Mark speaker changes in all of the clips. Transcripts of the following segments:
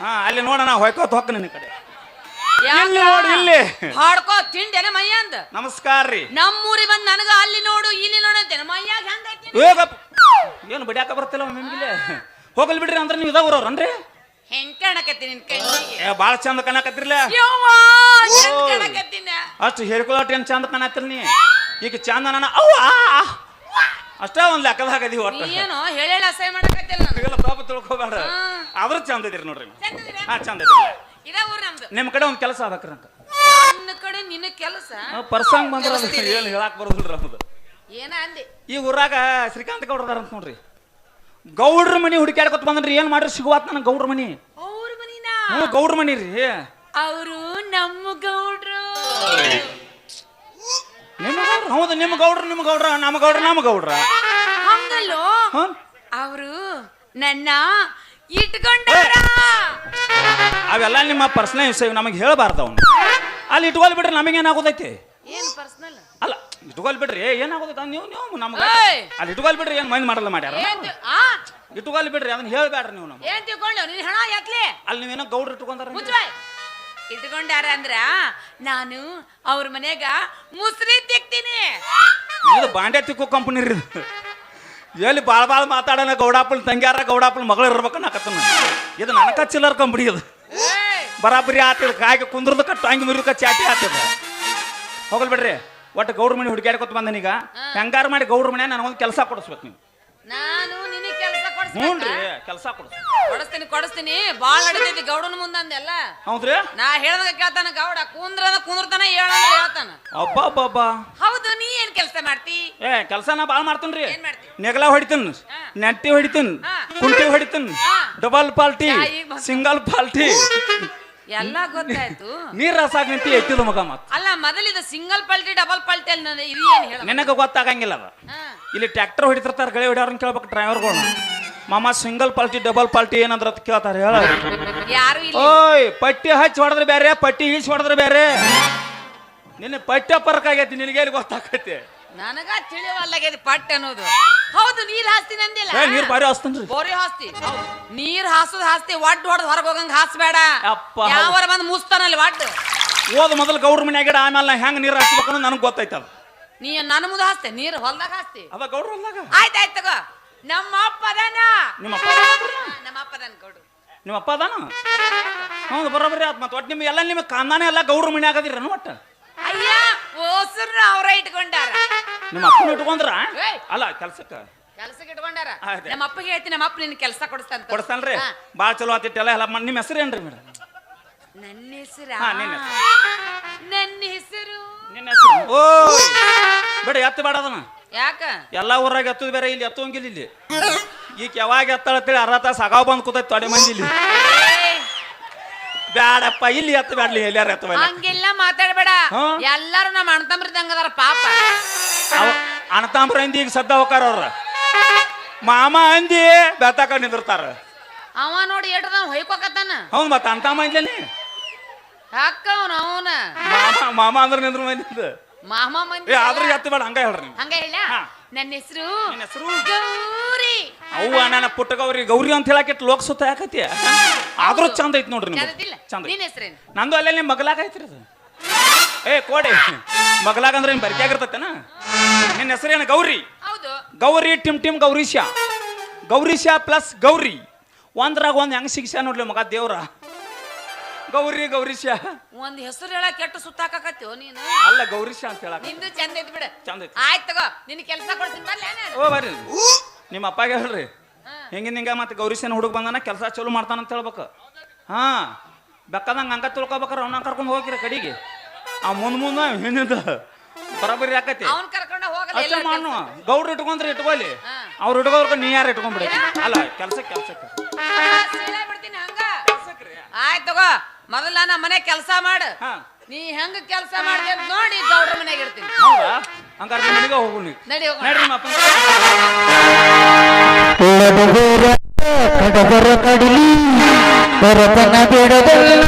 Speaker 1: ಹಾ ಅಲ್ಲಿ ನೋಡೋಣ ಹೊಯ್ಕೋತ ಹೊಕ್ಕ ನಿನ್ನ ಕಡೆ. ಎಲ್ಲಿ ನೋಡು, ಇಲ್ಲಿ.
Speaker 2: ಹಾಡ್ಕೋ ತಿಂಡಿ ಮೈಯಂದ
Speaker 1: ನಮಸ್ಕಾರ ರೀ.
Speaker 2: ನಮ್ಮೂರಿ ಬಂದ್ ನನಗ ಅಲ್ಲಿ ನೋಡು ಇಲ್ಲಿ ನೋಡು ಅಂತೇನೆ ಮಯ್ಯಾಗ ಹೆಂಗೈತಿ
Speaker 1: ಹೋಗಪ್ಪ ಏನು ಬಡಿಯಾಕ ಬರ್ತಿಲ್ಲ ಇಲ್ಲಿ ಹೋಗಲ್ ಬಿಡ್ರಿ ಅಂದ್ರೆ ನೀವು ಇದಾವ್ರವ್ರನ್ರಿ
Speaker 2: ಹೆಂಗ್ ಕಾಣಕತ್ತಿ ನಿನ್ ಕಣ್ಣಿಗೆ?
Speaker 1: ಏ ಭಾಳ ಚಂದ ಕಾಣಕತ್ತಿರ್ಲ.
Speaker 2: ಯವ್ವಾ, ಹೆಂಗ್
Speaker 1: ಓಯ್.
Speaker 2: ಕಾಣಕತ್ತೀನ?
Speaker 1: ಅಷ್ಟು ಹೇಳ್ಕೊಳಟ್ ಏನ್ ಚಂದ ಕಾಣತ್ತಿರ್ ನೀ? ಈಗ ಚಂದ ನನ್ನ ಅವ್ವ! ಅಷ್ಟೇ ಒಂದು ಲೆಕ್ಕದಾಗ ಅದೀವಿ ಒಟ್ಟು.
Speaker 2: ಏನು ಹೇಳೇಳ ಅಸಹ್ಯ ಮಾಡಕತ್ತಿಲ್ಲ ನಾನು.
Speaker 1: ಪಾಪ ತಿಳ್ಕೊಬೇಡ. ಆದ್ರೂ ಚಂದ ಇದೀರಿ ನೋಡ್ರಿ? ಹಾ ಚಂದ ಇದೀರಿ
Speaker 2: ಇದ ಊರ್ ನಮ್ದು.
Speaker 1: ನಿಮ್ ಕಡೆ ಒಂದ್ ಕೆಲಸ ಆಗ್ಬೇಕ್ರಿ ಅಂತ.
Speaker 2: ನನ್ನ ಕಡೆ ನಿನ್ನ ಕೆಲಸ?
Speaker 1: ಪರ್ಸಂಗ್ ಬಂದ್ರ ಏನು ಹೇಳಕ್ ಬರೋದಿಲ್ರಿ ನಮ್ದು.
Speaker 2: ಏನ ಅಂದಿ?
Speaker 1: ಈ ಊರಾಗ ಶ್ರೀಕಾಂತ್ ಗೌಡ್ರದಾರ ಅಂತ ನೋಡ್ರಿ. ಗೌಡ್ರ ಮನಿ ಹುಡುಕ್ಯಾಡ್ಕೊತ ಬಂದ್ರಿ ಏನ್ ಮಾಡ್ರಿ? ಸಿಗುವಾತ್ ನನ್ ಗೌಡ್ರ ಮನಿ.
Speaker 2: ಅವ್ರ ಮನಿನಾ?
Speaker 1: ಹ್ಞೂ ಗೌಡ್ರ ಮನಿ ರೀ.
Speaker 2: ಅವರು ನಮ್ಮ ಗೌಡ್ರು.
Speaker 1: ನಿಮ್ಮ ಗೌಡ್ರ? ಹೌದು ನಿಮ್ಮ ಗೌಡ್ರ ನಿಮ್ಮ ಗೌಡ್ರ ನಮ್ಮ ಗೌಡ್ರ ನಮ್ಮ ಗೌಡ್ರ.
Speaker 2: ಅವರು ನನ್ನ ಇಟ್ಕೊಂಡಾರ.
Speaker 1: ಅವೆಲ್ಲ ನಿಮ್ಮ ಪರ್ಸನಲ್ ವಿಷಯ ನಮಗೆ ಹೇಳಬಾರ್ದು ಅವನು. ಅಲ್ಲಿ ಇಟ್ಕೊಲ್ ಬಿಡ್ರಿ ನಮಗೆ ಏನಾಗೋದೈತಿ?
Speaker 2: ಏನ್ ಪರ್ಸನಲ್
Speaker 1: ಅಲ್ಲ ಇಟ್ಕೊಲ್ ಬಿಡ್ರಿ ಏನಾಗೋದೈತೆ? ನೀವು ನೀವು ನಮ್ಗೆ ಅಲ್ಲಿ ಇಟ್ಕೊಲ್ ಬಿಡ್ರಿ ಏನು ಮೈಂಡ್ ಮಾಡಲ್ಲ ಮಾಡ್ಯಾರ? ಇಟ್ಕೊಲ್ ಬಿಡ್ರಿ ಅದನ್ನ ಹೇಳ್ಬೇಡ್ರಿ ನೀವು ನಮ್ಗೆ.
Speaker 2: ಏನ್ ತಿಳ್ಕೊಂಡು ನಿನ್ ಹಣ ಎತ್ಲಿ
Speaker 1: ಅಲ್ಲಿ ನೀವೇನೋ ಗೌಡ್ರು ಇಟ್ಕೊಂಡಾರ
Speaker 2: ಇಟ್ಕೊಂಡಾರ ಅಂದ್ರ ನಾನು ಅವ್ರ ಮನ್ಯಾಗ ಮುಸ್ರಿ ತಿಕ್ತೀನಿ.
Speaker 1: ಇದು ಬಾಂಡೆ ತಿಕ್ಕೋ ಕಂಪನಿ ರೀ. ಎಲ್ಲಿ ಭಾಳ ಭಾಳ ಮಾತಾಡೋಣ ಗೌಡಾಪಲ್ ತಂಗ್ಯಾರ ಗೌಡಾಪಲ್ ಮಗಳು ಇರ್ಬೇಕು ಅನ್ನಕತ್ತನ ಇದು ನನಕ ಚಿಲ್ಲರ್ ಕಂಬಡಿ ಇದು ಬರಾಬರಿ ಆತಿದ ಕಾಯಿಗೆ ಕುಂದ್ರದ ಕಟ್ಟು ಹಂಗೆ ಮುರಿದ ಚಾಟಿ ಆತದ. ಹೋಗಲ್ ಬಿಡ್ರಿ ಒಟ್ಟು ಗೌಡ್ರ ಮನೆ ಬಂದ ಬಂದನೀಗ ಹೆಂಗಾರ ಮಾಡಿ ಗೌಡ್ರ ಮನೆ ನನಗೊಂದು ಕೆಲಸ ಕೊಡಿಸ್ಬೇಕು ನೀವು.
Speaker 2: ಕೆಲಸ
Speaker 1: ಹ್ಞೂ ರೀ
Speaker 2: ಕೊಡಿಸ್ತೀನಿ
Speaker 1: ಕೆಲಸ ಕೊಡು.
Speaker 2: ಕೊಡಿಸ್ತೀನಿ ಕೊಡಿಸ್ತೀನಿ. ಬಾಳ್ ನಡೀತೈತಿ ಗೌಡನ ಮುಂದಂದೆಲ್ಲ
Speaker 1: ಹೌದ್ರಿ?
Speaker 2: ನಾ ಹೇಳ್ದಾಗ ಕೇಳ್ತಾನ ಗೌಡ. ಕುಂದ್ರದ ಕುಂದ್ರತನ ಹೇಳಂದ್ರೆ ಹೇಳ್ತಾನ.
Speaker 1: ಅಬ್ಬಾ ಅಬ್ಬಾ
Speaker 2: ಹೌದು ನೀ ಏನ್ ಕೆಲಸ ಮಾಡ್ತಿ?
Speaker 1: ಏ ಕೆಲಸ ನಾ ಭಾಳ ಮಾಡ್ತೀನಿ
Speaker 2: ಏನ್ ಮಾಡ್ತಿ?
Speaker 1: ನೆಗಲ ಹೊಡಿತೀನಿ ನೆಟ್ಟಿ ಹೊಡಿತೀನಿ. ಕುಂಟಿ ಹೊಡಿತೀನಿ ಡಬಲ್ ಪಾಲ್ಟಿ. Single party.
Speaker 2: ಎಲ್ಲ ಗೊತ್ತಾಯ್ತು.
Speaker 1: ನೀರ್ ರಸ ನಿಂತಿ ಎತ್ತಿದ ಮಗ ಮತ್.
Speaker 2: ಅಲ್ಲ ಮೊದಲಿದ ಸಿಂಗಲ್ ಪಲ್ಟಿ ಡಬಲ್ ಪಲ್ಟಿ ಅಲ್ಲಿ ನನಗೆ ಇದು ಏನ್ ಹೇಳ
Speaker 1: ನಿನಗ ಗೊತ್ತಾಗಂಗಿಲ್ಲ ಅದ. ಇಲ್ಲಿ ಟ್ರ್ಯಾಕ್ಟರ್ ಹೊಡಿತಿರ್ತಾರೆ ಗಳೆ ಹೊಡ್ಯಾರ ಕೇಳ್ಬೇಕು ಡ್ರೈವರ್ಗಳು. ಮಾಮ ಸಿಂಗಲ್ ಪಾರ್ಟಿ ಡಬಲ್ ಪಾರ್ಟಿ ಏನಂದ್ರ ಅಂತ ಕೇಳ್ತಾರೆ ಹೇಳ.
Speaker 2: ಯಾರು ಇಲ್ಲ?
Speaker 1: ಓಯ್ ಪಟ್ಟಿ ಹಚ್ಚಿ ಹೊಡೆದ್ರೆ ಬೇರೆ ಪಟ್ಟಿ ಇಳಿಸಿ ಹೊಡೆದ್ರೆ ಬೇರೆ. ನಿನ್ನ ಪಟ್ಟ ಪರಕ್ ಆಗೈತಿ ನಿನಗೆ ಎಲ್ಲಿ ಗೊತ್ತಾಕೈತಿ
Speaker 2: ನನಗ ತಿಳಿವಲ್ಲಾಗ್ಯದ ಪಟ್ ಅನ್ನೋದು. ಹೌದು ನೀರ್ ಹಾಸ್ತೀನಿ ಅಂದಿಲ್ಲ
Speaker 1: ಏ ನೀರ್ ಬಾರಿ ಹಸ್ತನ್ರಿ
Speaker 2: ಬೋರಿ ಹಾಸ್ತಿ. ನೀರ್ ಹಾಸದ್ ಹಾಸ್ತಿ ಒಡ್ ಹೊಡೆದ್ ಹೊರಗ್ ಹೋಗಂಗ್ ಹಾಸ್ಬೇಡ.
Speaker 1: ಅಪ್ಪ.
Speaker 2: ಯಾವರ ಬಂದ್ ಮುಸ್ತಾನಲ್ಲಿ ಒಡ್.
Speaker 1: ಓದ್ ಮೊದಲು ಗೌಡ್ರ ಮನ್ಯಾಗ ಆಮೇಲೆ ನಾ ಹೆಂಗ್ ನೀರ್ ಹಚ್ಬೇಕು ಅನ್ನೋದು ನನಗೆ ಗೊತ್ತೈತೆ ಅದು
Speaker 2: ನೀ ನನ್ನ ಮುಂದೆ ಹಾಸ್ತೆ ನೀರ್ ಹೊಲ್ದಾಗ ಹಾಸ್ತಿ.
Speaker 1: ಅದ ಗೌಡ್ರ ಹೊಲ್ದಾಗ?
Speaker 2: ಆಯ್ತಾಯ್ತು ತಗೋ. ನಮ್ಮ ಅಪ್ಪ ಅದಾನ
Speaker 1: ನಿಮ್ಮ ಅಪ್ಪ
Speaker 2: ನಮ್ಮ ಗೌಡ್ರು
Speaker 1: ನಿಮ್ಮ ಅಪ್ಪ ಅದಾನ? ಹೌದು ಬರೋಬರಿ ಆತ್ ಮತ್ತೆ ಒಟ್ಟು ನಿಮ್ಗೆ ಎಲ್ಲ ನಿಮಗೆ ಕಾಂದಾನೆ ಎಲ್ಲ ಗೌಡ್ರ ಮನೆ ಆಗದಿರ ಒಟ್ಟು?
Speaker 2: ಅಯ್ಯ ಓಸರ್ನ ಅವರ ಇಟ್ಕೊಂಡಾರ.
Speaker 1: ನಿಮ್ಮ ಅಪ್ಪನ ಇಟ್ಕೊಂಡ್ರ. ಅಲ್ಲ ಕೆಲ್ಸಕ್ಕೆ.
Speaker 2: ಕೆಲ್ಸಕ್ಕೆ ಇಟ್ಕೊಂಡಾರ. ನಮ್ಮ ಅಪ್ಪಗೆ ಹೇಳ್ತೀನಿ ನಮ್ಮ ಅಪ್ಪ ನಿನ್ ಕೆಲಸ ಕೊಡಿಸ್ತಾನ
Speaker 1: ಕೊಡಿಸ್ತಾನ್ರಿ. ಭಾಳ ಚಲೋ ಆತಿಟ್ಟೆಲ್ಲ ಎಲ್ಲ ನಿಮ್ಮ ಹೆಸರು ಏನ್ರಿ ಮೇಡಮ್
Speaker 2: ನನ್ನ ಹೆಸರು?
Speaker 1: ಹಾ, ನಿನ್ನ
Speaker 2: ನನ್ನ ಹೆಸರು?
Speaker 1: ನಿನ್ನ ಹೆಸರು. ಓ ಬೇಡ ಎತ್ತ ಬೇಡ ಅದನ್ನ
Speaker 2: ಯಾಕ?
Speaker 1: ಎಲ್ಲ ಊರಾಗ ಎತ್ತದ ಬೇರೆ ಇಲ್ಲಿ ಎತ್ತುವಂಗಿಲ್ಲ ಇಲ್ಲಿ. ಈಗ ಯಾವಾಗ ಎತ್ತಳತ್ತೇಳಿ ಅರ್ಧ ತಾಸು ಅಗಾವ್ ಬಂದ್ ಕೂತೈತಿ ತೊಡೆ ಮಂದಿ ಇಲ್ಲಿ. ಬ್ಯಾಡಪ್ಪ ಇಲ್ಲಿ ಎತ್ತ ಬ್ಯಾಡ್ಲಿ ಎಲ್ಲಾರು ಎತ್ತ
Speaker 2: ಹಂಗೆಲ್ಲ ಮಾತಾಡ್ಬೇಡ.
Speaker 1: ಹಾ?
Speaker 2: ಎಲ್ಲಾರು ನಮ್ಮ ಅಣ್ತಂಬ್ರದಂಗ ಅದಾರ ಪಾಪ.
Speaker 1: ಅಣತಾಂಬ್ರ ಅಂದಿ ಈಗ ಸದ್ದ ಹೋಕಾರ ಅವ್ರ. ಮಾಮ ಅಂದಿ ಬೆತ್ತಾಕ ನಿಂದಿರ್ತಾರ.
Speaker 2: ಅವ ನೋಡಿ ಏಟದ ಹೊಯ್ಕೋಕತ್ತಾನ.
Speaker 1: ಹೌದು ಮತ್ತೆ ಅಣ್ತಾಮ ಅಂದ್ಲೇನಿ.
Speaker 2: ಯಾಕ ಅವನ ಅವನ?
Speaker 1: ಮಾಮ ಮಾಮ ಅಂದ್ರೆ ನಿಂದ್ರ ಮಂದಿದ
Speaker 2: ಮಾಮ ಮಂದಿ
Speaker 1: ಏ ಆದ್ರೂ ಎತ್ತ ಬೇಡ ಹಂಗ ಹೇಳ್ರಿ ನೀವು.
Speaker 2: ಹಂಗ ಹೇಳ.
Speaker 1: ಹಾ.
Speaker 2: ನನ್ನ ಹೆಸರು
Speaker 1: ನಿನ್ನ ಹೆಸರು?
Speaker 2: ಗೌರಿ.
Speaker 1: ಅವ್ವ ನನ್ನ ಪುಟ್ಟ ಗೌರಿ ಗೌರಿ ಅಂತ ಹೇಳಕ್ಕೆ ಲೋಕ ಸುತ್ತ ಯಾಕತಿ ಆದ್ರೂ ಚಂದ ಐತಿ ನೋಡ್ರಿ ನಿಮ್ಗೆ
Speaker 2: ಚಂದದಿಲ್ಲ
Speaker 1: ಚಂದ ಐತಿ.
Speaker 2: ನಿನ್ನ ಹೆಸರೇನು?
Speaker 1: ನಂದು ಅಲ್ಲೇ ನಿಮ್ಮ ಮಗಲಾಗ ಐತ್ರಿ ಅದು. ಏ ಕೋಡಿ ಮಗಲಾಗ ಅಂದ್ರೆ ಬರಿಕೆ ಬರ್ಕ್ಯಾಗಿರ್ತೈತೇನ ನಿನ್ನ ಏನ ಗೌರಿ.
Speaker 2: ಹೌದು.
Speaker 1: ಗೌರಿ ಟಿಮ್ ಟಿಮ್ ಗೌರೀಶ ಗೌರೀಶ ಪ್ಲಸ್ ಗೌರಿ. ಒಂದ್ರಾಗ ಒಂದ್ ಹೆಂಗ್ ಶಿಕ್ಷಾ ನೋಡ್ಲಿ ಮಗ ದೇವ್ರ. ಗೌರಿ ಗೌರೀಶ
Speaker 2: ಒಂದ್ ಹೆಸರು ಹೇಳ ಕೆಟ್ಟ ಸುತ್ತಾಕತ್ತೀವ ನೀನು?
Speaker 1: ಅಲ್ಲ ಗೌರೀಶ ಅಂತ ಹೇಳ
Speaker 2: ನಿಂದು ಚಂದ ಐತಿ ಬಿಡ.
Speaker 1: ಚಂದ ಐತಿ.
Speaker 2: ಆಯ್ತು ತಗೋ ನಿನ್ ಕೆಲಸ ಕೊಡ್ತೀನಿ ಬರ್ಲಿ ನಾನು
Speaker 1: ಓ ಬರ್ರಿ. ನಿಮ್ಮ ಅಪ್ಪಗೆ ಹೇಳ್ರಿ. ಹಿಂಗಿನ ಹಿಂಗ ಮತ್ತೆ ಗೌರೀಶನ ಹುಡುಗ ಬಂದಾನ ಕೆಲಸ ಚಲೋ ಮಾಡ್ತಾನ ಅಂತ ಹೇಳ್ಬೇಕು. ಹಾ ಬೆಕ್ಕದಂಗ ಹಂಗ ತಿಳ್ಕೊಬೇಕಾರ ಅವ್ನ ಕರ್ಕೊಂಡು ಹೋಗಿರ ಕಡಿಗೆ. ಆ ಮುಂದ್ ಮುಂದ ಹಿಂದಿಂದ ಬರಬರಿ ಯಾಕತಿ
Speaker 2: ಅವನ್ ಕರ್ಕೊಂಡ ಹೋಗಲ್ಲ
Speaker 1: ಅಷ್ಟೇ
Speaker 2: ಎಲ್ಲ
Speaker 1: ಮಾಡು ಗೌಡ್ರು ಇಟ್ಕೊಂಡ್ರೆ ಇಟ್ಕೊಳ್ಳಿ.
Speaker 2: ಹಾ.
Speaker 1: ಅವ್ರು ಇಟ್ಕೋರ್ಕ ನೀ ಯಾರು ಇಟ್ಕೊಂಡ್ಬಿಡಿ. ಅಲ್ಲ ಕೆಲಸ ಕೆಲಸಕ್ಕೆ
Speaker 2: ಸೀಳೆ ಬಿಡ್ತೀನಿ ಹಂಗ. ಆಯ್ತು ತಗೋ. ಮೊದಲ ನಮ್ಮ ಮನೆ ಕೆಲಸ ಮಾಡು.
Speaker 1: ಹಾ.
Speaker 2: ನೀ ಹೆಂಗ ಕೆಲಸ ಮಾಡ್ದೆ ಅಂತ ನೋಡಿ ಗೌಡ್ರ ಮನೆಗೆ ಇಡ್ತೀನಿ.
Speaker 1: ಹೌದಾ? ಹಂಗಾರೆ ನಿಮ್ಮ ಮನೆಗೆ ಹೋಗು ನೀವು.
Speaker 2: ನಡಿ ಹೋಗೋಣ.
Speaker 1: ನಡ್ರಿ ನಿಮ್ಮ ಅಪ್ಪನ
Speaker 3: ಕಡಗರ ಕಡಲಿ. ಬರತನ ಬಿಡದಲ್ಲ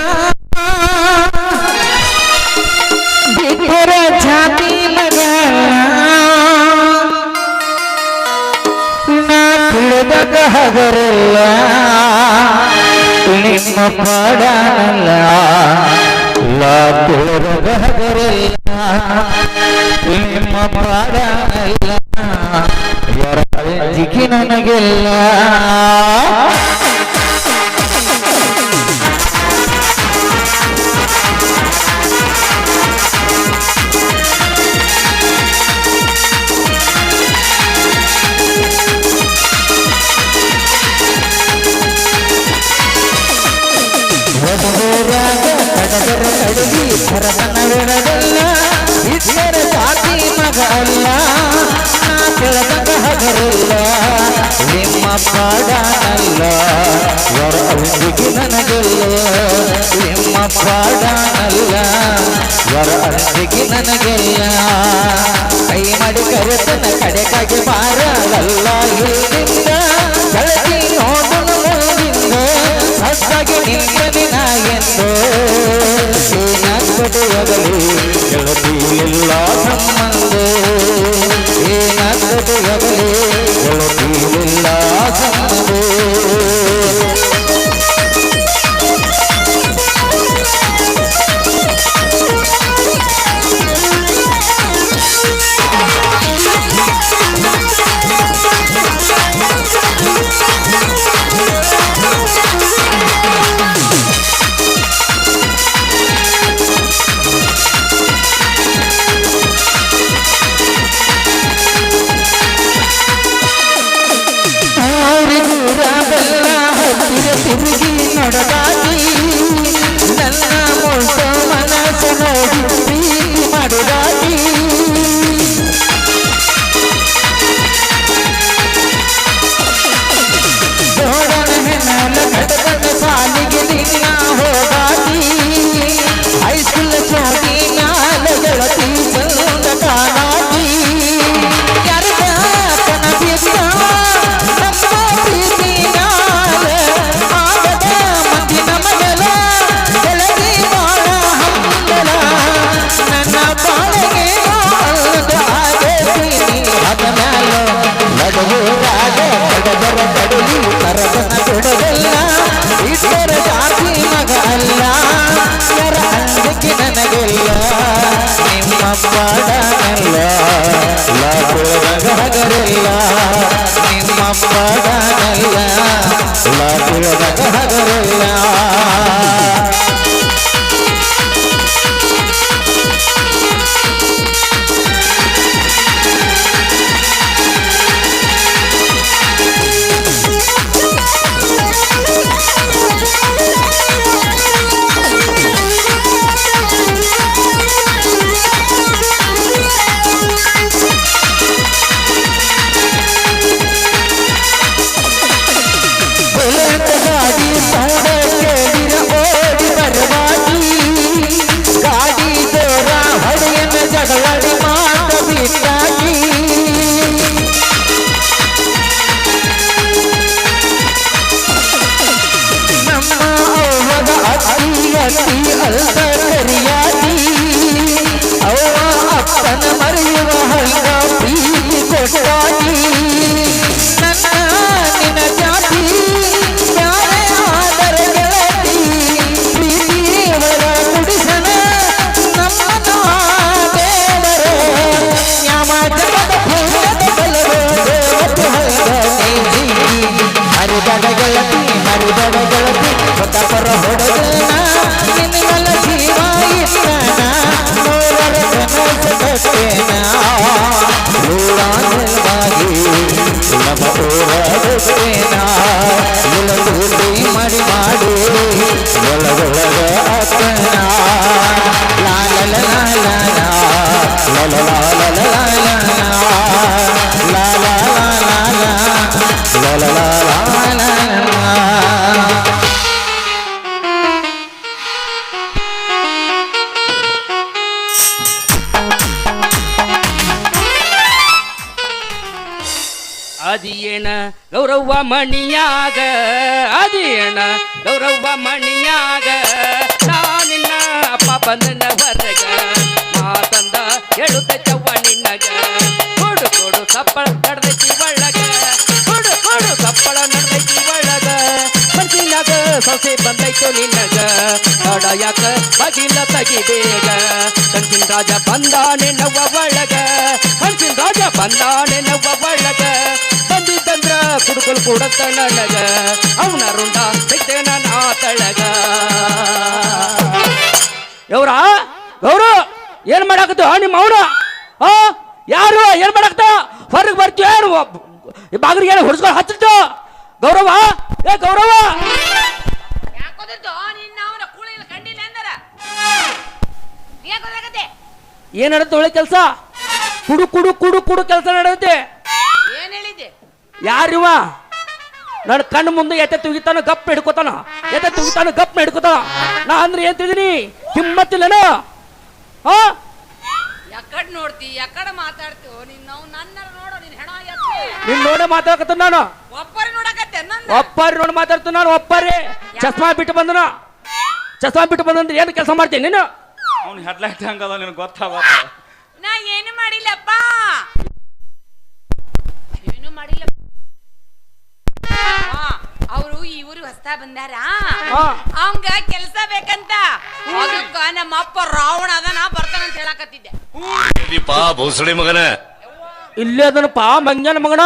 Speaker 3: ಬಿಟ್ಟರ ಜಾತಿ ಮಗ ನಾ ತಿಳಿದಾಗ ಹಗರಲ್ಲ ನಿಮ್ಮ ಪಾಡಾನಲ್ಲ. ಲಾಭರಲ್ಲ ನಿಮ್ಮ ಪಾಡಾನಲ್ಲ. ಯಾರ ಅಜ್ಜಿಗೆ ನನಗೆಲ್ಲ ಪಾಡಾನಲ್ಲ ವರದಿಗೆ ನನಗಲ್ಲ ನಿಮ್ಮ ಪಾಡಾನಲ್ಲ ವರದಿಗೆ ನನಗಲ್ಲ ಕೈ ಮಾಡಿ ಕರೆತನ ಕಡೆಗಾಗಿ ಬಾರಲ್ಲ. ನಿಮ್ಮಪ್ಪದಾನೆಲ್ಲ ಲಪುರದಗರೆಲ್ಲ ನಿಮ್ಮಪ್ಪದಾನೆಲ್ಲ
Speaker 4: ಲಪುರದಗರೆಲ್ಲ மணியாக அது என்ன கௌரவ மணியாக? நான் என்ன பாப்ப நின்ன வரக நான் தந்த எழுத்த செவ்வ நின்னக கொடு கொடு சப்பள நடந்தைக்கு வழக கொடு கொடு சப்பள நடந்தைக்கு வழக மன்சினாக சசி பந்தைக்கு நின்னக கடையாக்க பகில தகி வேக. கஞ்சின் ராஜா பந்தானே நவ்வ வழக கஞ்சின் ராஜா பந்தானே நவ்வ வழக ಕೊಡತ್ತ ನನಗ ಅವನ ರುಂಡ ತೆಗ್ದೇನ ನಾ ತಳಗ ಯವ್ರ ಗೌರ ಏನ್ ಮಾಡಾಕತ್ತು ನಿಮ್ಮ ಅವನ? ಆ ಯಾರು ಏನ್ ಮಾಡಾಕತ್ತ? ಹೊರಗೆ ಬರ್ತೀಯ ಏನು? ಬಾಗಿಲಿಗೆ ಏನು ಹೊಡ್ಸ್ಕೊಂಡು ಹತ್ತಿತ್ತು ಗೌರವ ಏ ಗೌರವ!
Speaker 2: ನಿನ್ನ
Speaker 4: ಏನ್ ನಡೆದ ಒಳ್ಳೆ ಕೆಲಸ? ಕುಡು ಕುಡು ಕುಡು ಕುಡು ಕೆಲಸ ನಡೆಯುತ್ತೆ
Speaker 2: ಏನ್ ಹೇಳಿದ್ದೆ?
Speaker 4: ಯಾರಿವ? ನನ್ನ ಕಣ್ಣು ಮುಂದೆ ಎತ್ತೆ ತುಗಿತಾನ ಗಪ್ ಹಿಡ್ಕೋತಾನ? ಎತ್ತೆ ತುಗಿತಾನ ಗಪ್ ಹಿಡ್ಕೋತಾನ? ನಾ ಅಂದ್ರೆ ಏನ್ ತಿಳಿದೀನಿ? ಹಿಮ್ಮತ್ತಿಲ್ಲನ? ಹಾ?
Speaker 2: ಯಕಡ್ ನೋಡ್ತಿ ಯಾಕಡ ಮಾತಾಡ್ತೀವೋ ನಿನ್ನ ನನ್ನ ನೋಡೋ ನಿನ್ ಹೆಣ
Speaker 4: ನಿನ್ ನೋಡೇ ಮಾತಾಡಕತ್ತ ನಾನು.
Speaker 2: ಒಬ್ಬರಿ ನೋಡಕತ್ತೆ ನನ್ನ
Speaker 4: ಒಪ್ಪಾರಿ ನೋಡಿ ಮಾತಾಡ್ತೀನಿ ನಾನು ಒಪ್ಪಾರಿ ಚಸ್ಮಾ ಬಿಟ್ಟು ಬಂದನ? ಚಸ್ಮಾ ಬಿಟ್ಟು ಬಂದಂದ್ರೆ ಏನು ಕೆಲಸ ಮಾಡ್ತೀನಿ ನೀನು?
Speaker 1: ಅವ್ನು ಹೆಡ್ಲೈಟ್ ಹಂಗದ ನಿನಗೆ ಗೊತ್ತಾಗತ್ತ
Speaker 2: ನಾ ಏನು ಮಾಡಿಲ್ಲಪ್ಪ? ಏನು ಮಾಡಿಲ್ಲ ಅವರು ಈ ಊರು ಹೊಸ್ತಾ ಬಂದಾರ.
Speaker 4: ಹಾ.
Speaker 2: ಅವಂಗ ಕೆಲ್ಸ ಬೇಕಂತ. ಅದಕ್ಕ ನಮ್ಮ ಅಪ್ಪ ರಾವಣ ಅದನ ಬರ್ತಾನಂತ ಹೇಳಕತ್ತಿದ್ದೆ.
Speaker 5: ಪಾ ಭೋಸಳೆ ಮಗನ?
Speaker 4: ಇಲ್ಲೇ ಪಾ ಮಂಜನ ಮಗನ.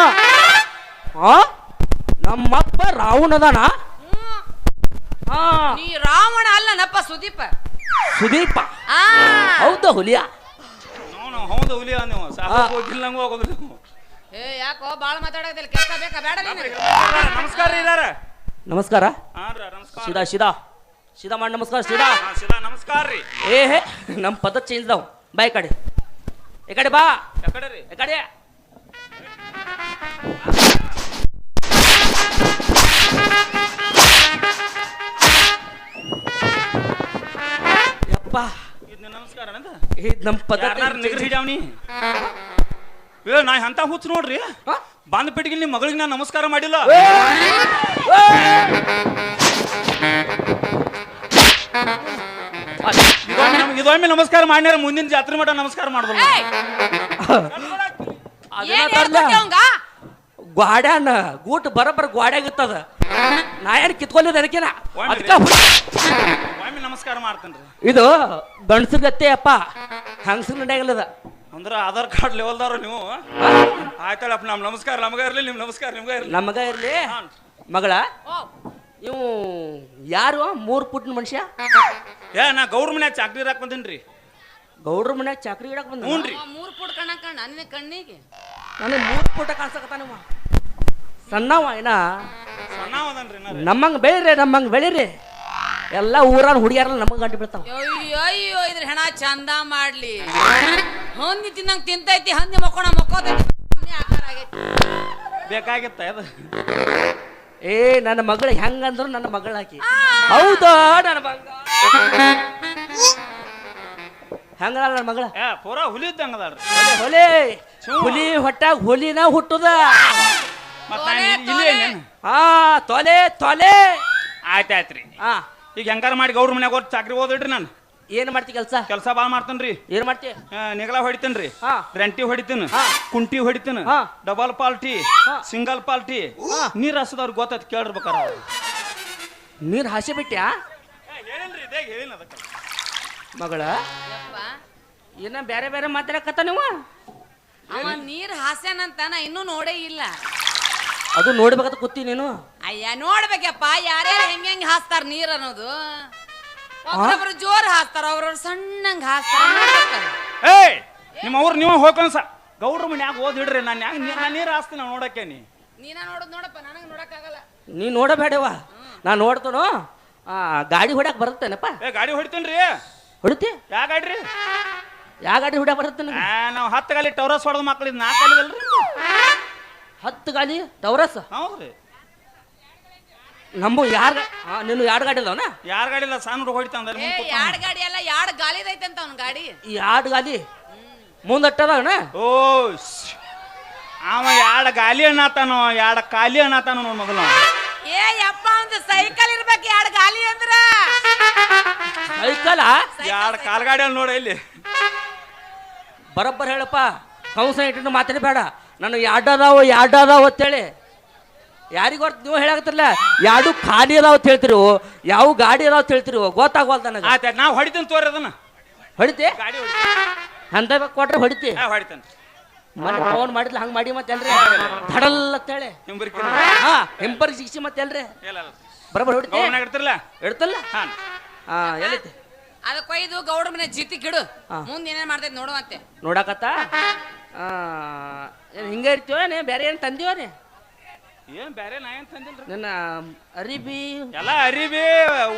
Speaker 4: ಆ? ನಮ್ಮಪ್ಪ ರಾವಣ
Speaker 2: ಅದಾನ?
Speaker 4: ಹಾ.
Speaker 2: ನೀ ರಾವಣ ಅಲ್ಲನಪ್ಪ ಸುದೀಪ.
Speaker 4: ಸುದೀಪ?
Speaker 2: ಆ
Speaker 4: ಹೌದಾ ಹುಲಿಯ?
Speaker 1: ನೋ ಹೌದು ಹುಲಿಯ ನೀವು. ಸಾಕು ಹೋಗಿಲ್ಲ ನಂಗೂ ಹೋಗೋದಿಲ್ಲ ನೀವು.
Speaker 2: ಏ ಯಾಕೋ ಬಾಳ ಮಾತಾಡೋದಿಲ್ಲ. ಕೆಲಸ ಬೇಕಾ? ಬೇಡ ನೀನು.
Speaker 1: ನಮಸ್ಕಾರ ರೀ ಇದಾರ.
Speaker 4: ನಮಸ್ಕಾರ.
Speaker 1: ಹಾಂ ರೀ ನಮಸ್ಕಾರ
Speaker 4: ಸೀದಾ ಸೀದಾ. ಸೀದಾ ಮಾಡಿ ನಮಸ್ಕಾರ ಸೀದಾ.
Speaker 1: ಹಾ, ಸೀದಾ ನಮಸ್ಕಾರ ರೀ.
Speaker 4: ಏ ಹೇ ನಮ್ಮ ಪದ ಚೇಂಜ್ ಅದಾವ. ಬಾಯ್ ಕಡೆ. ಈ ಕಡೆ ಬಾ.
Speaker 1: ಯಾಕಡೆ ರೀ.
Speaker 4: ಈ ಕಡೆ. ಯಪ್ಪ.
Speaker 1: ಇದು ನಮಸ್ಕಾರ ಅಂತ
Speaker 4: ಇದು ನಮ್ಮ ಪದ್ಧತಿ
Speaker 1: ಯಾರನ್ನಾರು ನಿಗ್ರ ಹಿಡ್ಯಾವ್ನಿ ಏ ನಾ ಎಂತ ಹುಚ್ಚು ನೋಡ್ರಿ? ಬಂದ ಪೆಟ್ಟಿಗೆ ನಿಮ್ಮ ಮಗಳಿಗೆ ನಾನು ನಮಸ್ಕಾರ ಮಾಡಿಲ್ಲ. ಇದೊಮ್ಮೆ ನಮಸ್ಕಾರ ಮಾಡ್ಯಾರ ಮುಂದಿನ ಜಾತ್ರೆ ಮಟ ನಮಸ್ಕಾರ ಮಾಡ್ಬೋದು.
Speaker 2: ಏಯ್,
Speaker 4: ಅದನ್ನ
Speaker 2: ಏನ್
Speaker 4: ತರ್ಲ.
Speaker 2: ಹೇಳ್ಕೊತಿ ಅವಂಗ?
Speaker 4: ಗ್ವಾಡ್ಯಾನ ಗೂಟ್ ಬರಬರ ಗ್ವಾಡ್ಯಾಗಿತ್ತದ. ನಾ ಯಾರು ಕಿತ್ಕೊಂಡಿದ್ದೆ ಅದಕ್ಕೆನ. ಅದಕ್ಕೆ
Speaker 1: ಒಮ್ಮೆ ನಮಸ್ಕಾರ ಮಾಡ್ತೇನ್ರಿ.
Speaker 4: ಇದು ಗಂಡಸಗತ್ತೆ ಅಪ್ಪ ಹಂಗಸರು ನಡೆಯಲ್ಲದ
Speaker 1: ಅಂದ್ರ ಆಧಾರ್ ಕಾರ್ಡ್ ಲೆವೆಲ್ದಾರ ನೀವು? ಆಯ್ತಾಳಪ್ಪ ನಮ್ ನಮಸ್ಕಾರ ನಮಗ ಇರ್ಲಿ ನಿಮ್ ನಮಸ್ಕಾರ ನಿಮ್ಗ ಇರ್ಲಿ.
Speaker 4: ನಮಗ ಇರ್ಲಿ. ಮಗಳ ಇವು ಯಾರು ಮೂರು ಪುಟ್ಟಿನ ಮನುಷ್ಯ?
Speaker 1: ಏ ನಾ ಗೌರ್ ಮನ್ಯಾಗ ಚಾಕ್ರಿ ಇಡಕ್ಕೆ ಬಂದೀನಿ ರೀ
Speaker 4: ಗೌಡ್ರ ಮನ್ಯಾಗ ಚಾಕ್ರಿ ಇಡಕ್ ಬಂದ
Speaker 1: ಹ್ಞೂನ್ರಿ.
Speaker 2: ರೀ ಮೂರ್ ಪುಟ್ ಕಣ್ಣ ಕಣ್ಣ ನಿನ್ನ ಕಣ್ಣಿಗೆ.
Speaker 4: ನನಗೆ ಮೂರು ಪುಟ ಕಾಣಿಸಕತ್ತಾನವ ಸಣ್ಣವ ಏನ?
Speaker 1: ಸಣ್ಣವದನ್ರಿ ನಾ
Speaker 4: ನಮ್ಮಂಗ ಬೆಳಿರಿ ನಮ್ಮಂಗ ಬೆಳಿರಿ. ಎಲ್ಲ ಊರಾನ ಹುಡುಗಿಯಾರಲ್ಲ ನಮಗೆ ಗಂಟು ಬೀಳ್ತಾವ.
Speaker 2: ಅಯ್ಯೋ ಅಯ್ಯೋ ಇದ್ರ ಹೆಣ ಚಂದ ಮಾಡ್ಲಿ. ಹಂದಿ ತಿನ್ನಂಗ್ ತಿಂತೈತಿ ಹಂದಿ ಮಕ್ಕೋಣ ಮಕ್ಕೋತೈತಿ. ಹಂದಿ ಆಕಾರ ಆಗೈತಿ.
Speaker 1: ಬೇಕಾಗಿತ್ತ ಅದು?
Speaker 4: ಏ ನನ್ನ ಮಗಳು ಹೆಂಗಂದ್ರು ನನ್ನ ಮಗಳ ಹಾಕಿ ಹೌದಾ ನನ್ನ ಮಗ? ಹೆಂಗಲ್ಲ ನನ್ನ ಮಗಳ?
Speaker 1: ಏ ಪೂರಾ ಹುಲಿ ಇದ್ದಂಗ ಅದಾಳ್ರಿ.
Speaker 4: ಹೊಲೆ ಹುಲಿ ಹೊಟ್ಟಾಗ ಹುಲಿನ ಹುಟ್ಟುದ.
Speaker 1: ಮತ್ತ ನಾನು ಇಲ್ಲಿ ಏನೇನು
Speaker 4: ಹಾ ತೊಲೆ ತೊಲೆ.
Speaker 1: ಆಯ್ತಾಯ್ತ್ರಿ
Speaker 4: ಹಾ
Speaker 1: ಈಗ ಹೆಂಗಾರ ಮಾಡಿ ಗೌರ್ ಮನ್ಯಾಗ ಹೋಗಿ ಚಾಕ್ರಿ ಓದಿಡ್ರಿ ನಾನು.
Speaker 4: ಏನ್ ಮಾಡ್ತಿ ಕೆಲಸ?
Speaker 1: ಕೆಲಸ ಭಾಳ ಮಾಡ್ತೇನ್ರಿ.
Speaker 4: ಏನ್ ಮಾಡ್ತಿ?
Speaker 1: ನಿಗಲ ಹೊಡಿತೇನ್ರಿ.
Speaker 4: ಹಾ.
Speaker 1: ರೆಂಟಿ ಹೊಡಿತೀನಿ
Speaker 4: ಹಾ.
Speaker 1: ಕುಂಟಿ ಹೊಡಿತೀನಿ
Speaker 4: ಹಾ.
Speaker 1: ಡಬಲ್ ಪಾಲ್ಟಿ ಸಿಂಗಲ್ ಪಾಲ್ಟಿ. ನೀರ್ ಹಸದವ್ರಿಗೆ ಗೊತ್ತಾಯ್ತು ಕೇಳಿರ್ಬೇಕಾರ
Speaker 4: ನೀರ್ ಹಾಸಿ ಬಿಟ್ಟ್ಯಾ
Speaker 1: ಹೇಳಿನ್ರಿ ಇದೇ ಹೇಳಿನ ಅದಕ್ಕೆ.
Speaker 4: ಮಗಳ
Speaker 2: ಯಪ್ಪ
Speaker 4: ಏನ ಬೇರೆ ಬೇರೆ ಮಾತಾಡಕತ್ತ ನೀವು?
Speaker 2: ಅವ ನೀರ್ ಹಾಸ್ಯನಂತ ನಾ ಇನ್ನೂ ನೋಡೇ ಇಲ್ಲ.
Speaker 4: ಅದು ನೋಡ್ಬೇಕಂತ ಕೂತಿ ನೀನು?
Speaker 2: ಅಯ್ಯ ನೋಡ್ಬೇಕಪ್ಪ ಯಾರ್ಯಾರು ಹೆಂಗ್ ಹೆಂಗ್ ಹಾಸ್ತಾರ ನೀರ್ ಅನ್ನೋದು. ಒಬ್ರೊಬ್ರು ಜೋರ್ ಹಾಸ್ತಾರ ಅವ್ರವ್ರು ಸಣ್ಣಂಗ್ ಹಾಸ್ತಾರ ಏ
Speaker 1: ಏಯ್ ನಿಮ್ಮ ಅವ್ರು ನೀವು ಹೋಗ್ಕೊಂಡ್ ಸ ಗೌಡ್ರ ಮನ್ಯಾಗ ಓದಿಡ್ರಿ ನಾನು ಯಾಕೆ ನಾನು ನೀರು ಹಾಸ್ತೀನಿ ನಾವು ನೋಡಕ್ಕೆ ನೀ.
Speaker 2: ನೀನ ನೋಡೋದ್ ನೋಡಪ್ಪ ನನಗೆ ನೋಡಕ್ಕಾಗಲ್ಲ.
Speaker 4: ನೀ ನೋಡಬೇಡವ ನಾ ನೋಡ್ತನು ಆ ಗಾಡಿ ಹೊಡ್ಯಾಕ ಬರುತ್ತೇನಪ್ಪ?
Speaker 1: ಏ ಗಾಡಿ ಹೊಡಿತೀನ್ರಿ.
Speaker 4: ಹೊಡಿತಿ?
Speaker 1: ಯಾ ಗಾಡ್ರಿ?
Speaker 4: ಯಾವ ಗಾಡಿ ಹೊಡ್ಯಾಕ ಬರುತ್ತೆ ನನಗೆ?
Speaker 1: ನಾವು ಹತ್ತು ಗಾಲಿ ಟೌರಸ್ ಹೊಡೆದ ಮಕ್ಳಿದ್ ನಾಲ್ಕು ಗಾಲಿ ಅಲ್ರಿ
Speaker 4: ಹತ್ತು ಗಾಲಿ ಟೌರಸ್
Speaker 1: ಹೌದ್ರಿ.
Speaker 4: ನಮ್ಮು ಯಾರ ಹಾ ನೀನು ಎರಡು ಗಾಡಿ ಅದಾವನ?
Speaker 1: ಯಾರ ಗಾಡಿ ಇಲ್ಲ ಸಣ್ಣ ಹುಡುಗ ಹೊಡಿತಾನ
Speaker 2: ಏ ಯಾಡ್ ಗಾಡಿ ಅಲ್ಲ ಯಾಡ್ ಅಂತ ಅವ್ನ ಗಾಡಿ?
Speaker 4: ಈ ಎರಡು ಗಾಲಿ ಮುಂದಟ್ಟದವನ
Speaker 1: ಓ ಶ್ಶ್. ಅವ ಯಾಡ ಗಾಲಿ ಅನ್ನತಾನೋ ಯಾಡ ಖಾಲಿ ಅನ್ನತಾನೋ ನೋಡ್ ಮೊದಲು
Speaker 2: ಏ ಯಪ್ಪ ಒಂದು ಸೈಕಲ್ ಇರ್ಬೇಕು ಎರಡು ಗಾಲಿ ಅಂದ್ರ?
Speaker 4: ಎರಡು
Speaker 1: ಯಾಡ ಕಾಲ್ಗಾಡಿ ಅಲ್ಲಿ ನೋಡ ಇಲ್ಲಿ.
Speaker 4: ಬರಬ್ಬರ್ ಹೇಳಪ್ಪ ಕಂಸ ಇಟ್ಟು ಮಾತಾಡಬೇಡ ನಾನು ಎರಡು ಅದಾವ ಎರಡು ಅದಾವ ಅಂತೇಳಿ ಯಾರಿಗ ಅರ್ಥ ನೀವು ಹೇಳಾಕತ್ತಿರಲ್ಲ ಯಾರು ಖಾಲಿ ಅದಾವ ಅಂತ ಹೇಳ್ತಿರು. ಯಾವ ಗಾಡಿ ಅದಾವ ಅಂತ ಹೇಳ್ತಿರು. ಗೊತ್ತಾಗವಲ್ದ ನನಗೆ.
Speaker 1: ನಾವು ಹೊಡಿತೀನಿ ತೋರಿ ಅದನ್ನ.
Speaker 4: ಹೊಡಿತಿ?
Speaker 1: ಗಾಡಿ
Speaker 4: ಅಂತ ಕೊಟ್ರೆ ಹೊಡಿತಿ.
Speaker 1: ಹೊಡಿತೇನೆ.
Speaker 4: ಮನೆ ಫೋನ್ ಮಾಡಿದ್ಲ ಹಂಗೆ ಮಾಡಿ ಮತ್ತೆ ಅಲ್ರಿ ಧಡಲ್ ಅಂತೇಳಿ
Speaker 1: ಹಿಂಬರ್ಕಿ
Speaker 4: ಹಾ ಹೆಂಪರ್ ಶಿಕ್ಷೆ ಮತ್ತೆ ಅಲ್ರಿ ಬರಬರ್ ಹೊಡಿತಿ?
Speaker 1: ಇಡ್ತಿರಲ್ಲ
Speaker 4: ಇಡ್ತಲ್ಲ?
Speaker 1: ಹಾಂ.
Speaker 4: ಹಾ ಎಲ್ಲೈತಿ
Speaker 2: ಅದ ಕೊಯ್ದು ಗೌಡ ಮನೆ ಜಿತಿ ಕಿಡು.
Speaker 4: ಹಾ.
Speaker 2: ಮುಂದೆ ಏನೇನು ಮಾಡ್ತೈತಿ ನೋಡುವಂತೆ.
Speaker 4: ನೋಡಾಕತ್ತ? ಹಿಂಗ ಇರ್ತೀವ ನೀ? ಬೇರೆ ಏನು ತಂದೀವ ನೀ?
Speaker 1: ಏನ್ ಬೇರೆ ನಾ ಏನ್ ತಂದಿಲ್ರಿ?
Speaker 4: ನನ್ನ ಅರಿಬಿ
Speaker 1: ಎಲ್ಲ ಅರಿಬಿ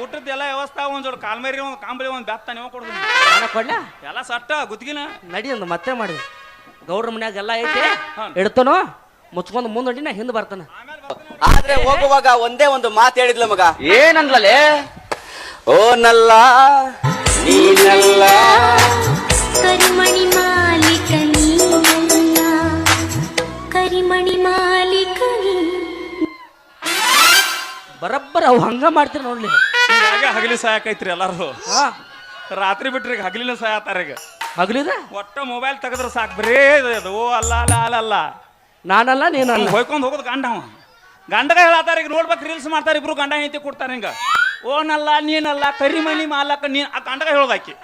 Speaker 1: ಊಟದ ಎಲ್ಲ ವ್ಯವಸ್ಥೆ ಒಂದ್ ಜೋಡ್ ಕಾಲ್ಮೇರಿ ಒಂದ್ ಕಾಂಬಳಿ ಒಂದ್ ಬೆತ್ತ ನೀವು ಕೊಡುದು
Speaker 4: ನಾನು ಕೊಡ್ಲ?
Speaker 1: ಎಲ್ಲ ಸಟ್ಟ ಗುತ್ತಿಗಿನ
Speaker 4: ನಡಿ ಒಂದು ಮತ್ತೆ ಮಾಡಿ. ಗೌಡ್ರ ಮನ್ಯಾಗ ಎಲ್ಲ ಐತಿ
Speaker 1: ಹಾ.
Speaker 4: ಇಡ್ತಾನೋ? ಮುಚ್ಕೊಂಡು ಮುಂದೆ ನಡಿ ನಾ ಹಿಂದೆ ಬರ್ತಾನ.
Speaker 6: ಆದ್ರೆ ಹೋಗುವಾಗ ಒಂದೇ ಒಂದು ಮಾತು ಹೇಳಿದ್ಲು ಮಗ.
Speaker 4: ಏನಂದ್ಲೇ
Speaker 6: ಓ ನಲ್ಲ ನೀನಲ್ಲ
Speaker 7: ಕರಿಮಣಿ ಮಾಲಿಕ ನೀನಲ್ಲ ಕರಿಮಣಿ ಮಾಲೀಕ
Speaker 4: ಬರಬ್ಬರ ಅವು ಹಂಗ ಮಾಡ್ತೀರಿ ನೋಡ್ಲಿ.
Speaker 1: ಹಿಂಗಾಗಿ ಹಗಲಿ ಸಾಯಕೈತ್ರಿ ಎಲ್ಲಾರು
Speaker 4: ಹಾ
Speaker 1: ರಾತ್ರಿ ಬಿಟ್ರಿ ಈಗ ಹಗಲಿನ ಸಾಯತಾರ ಈಗ.
Speaker 4: ಹಗಲಿದ?
Speaker 1: ಒಟ್ಟ ಮೊಬೈಲ್ ತೆಗೆದ್ರೆ ಸಾಕು ಬರೀ ಇದು ಇದು. ಓ ಅಲ್ಲ ಅಲ್ಲ ಅಲ್ಲ ಅಲ್ಲ.
Speaker 4: ನಾನಲ್ಲ ನೀನಲ್ಲ.
Speaker 1: ಹೊಯ್ಕೊಂಡು ಹೋಗೋದು ಗಂಡ ಅವ. ಗಂಡಗ ಹೇಳತ್ತಾರ ಈಗ ನೋಡ್ಬೇಕು ರೀಲ್ಸ್ ಮಾಡ್ತಾರೆ ಇಬ್ರು ಗಂಡ ಹೆಂಡತಿ ಕೊಡ್ತಾರೆ ಹಿಂಗ. ಓನಲ್ಲ ನೀನಲ್ಲ ಕರಿಮಣಿ ಮಾಲಕ ನೀನ್ ಆ ಗಂಡಗ ಹೇಳೋದಾಕಿ.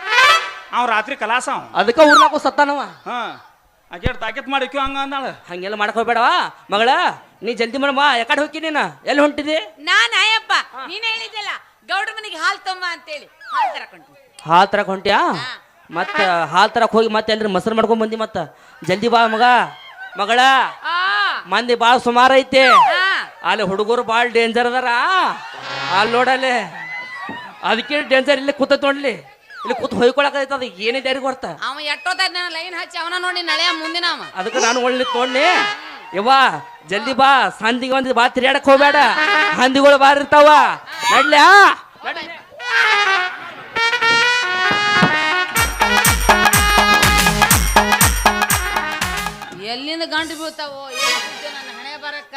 Speaker 1: ಅವ್ ರಾತ್ರಿ ಕಲಾಸ ಅವ.
Speaker 4: ಅದಕ್ಕೆ ಊರ್ಲಾಕು ಸತ್ತಾನವ.
Speaker 1: ಹಾ. ಅಕೇಟ್ ತಾಕೆತ್ ಮಾಡಿಕ್ಯೋ ಹಂಗ ಅಂದಾಳ.
Speaker 4: ಹಂಗೆಲ್ಲ ಮಾಡಕ್ ಹೋಗ್ಬೇಡವ ಮಗಳ? ನೀ ಜಲ್ದಿ ಮಾಡಮ್ಮ ಯಾಕಡೆ ಹೋಗಿ ನೀನ. ಎಲ್ಲಿ ಹೊಂಟಿದೆ?
Speaker 2: ನಾನ್ ಅಯ್ಯಪ್ಪ ನೀನ್ ಹೇಳಿದ್ದಲ್ಲ ಗೌಡ್ರ ಮನೆಗೆ ಹಾಲ್ ತಮ್ಮ ಅಂತೇಳಿ. ಹಾಲ್ ತರಕೊಂಡು
Speaker 4: ಹಾಲ್ ತರಕ್ ಹೊಂಟ್ಯಾ? ಮತ್ತ ಹಾಲ್ ತರಕ್ ಹೋಗಿ ಮತ್ತೆ ಎಲ್ರಿ ಮೊಸರು ಮಾಡ್ಕೊಂಡ್ ಬಂದಿ ಮತ್ತ? ಜಲ್ದಿ ಬಾ ಮಗ. ಮಗಳ ಮಂದಿ ಭಾಳ ಸುಮಾರು ಐತೆ. ಅಲ್ಲಿ ಹುಡುಗರು ಭಾಳ ಡೇಂಜರ್ ಅದಾರ. ಅಲ್ಲಿ ನೋಡಲ್ಲಿ. ಅದಕ್ಕೆ ಡೇಂಜರ್ ಇಲ್ಲಿ ಕೂತ ತೊಂಡ್ಲಿ. ಇಲ್ಲಿ ಕೂತ್ ಹೊಯ್ಕೊಳಕೈತ ಅದು ಏನಿದೆ ಯಾರಿಗೂ ಬರ್ತಾ
Speaker 2: ಅವ ಎಟ್ಟೋದ ಲೈನ್ ಹಚ್ಚಿ ಅವನ ನೋಡಿ ನಳೆಯ ಮುಂದಿನ ಅವ.
Speaker 4: ಅದಕ್ಕೆ ನಾನು ಒಳ್ಳೆ ನೋಡ್ಲಿ ಯವ್ವ, ಜಲ್ದಿ ಬಾ, ಸಂದಿಗೆ ಒಂದು ಬಾ ತಿರ್ಯಾಡಕ್ ಹೋಗ್ಬೇಡ. ಹಂದಿಗಳು ಬಾರಿರ್ತಾವ. ನಡ್ಲಿ
Speaker 2: ಎಲ್ಲಿಂದ ಗಂಟು ಬೀಳ್ತಾವೋ ನನ್ನ ಹಣೆ ಬರಕ್ಕ.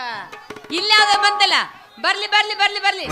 Speaker 2: ಇಲ್ಲ ಅದ ಬಂತಲ್ಲ. ಬರ್ಲಿ ಬರ್ಲಿ ಬರ್ಲಿ ಬರ್ಲಿ.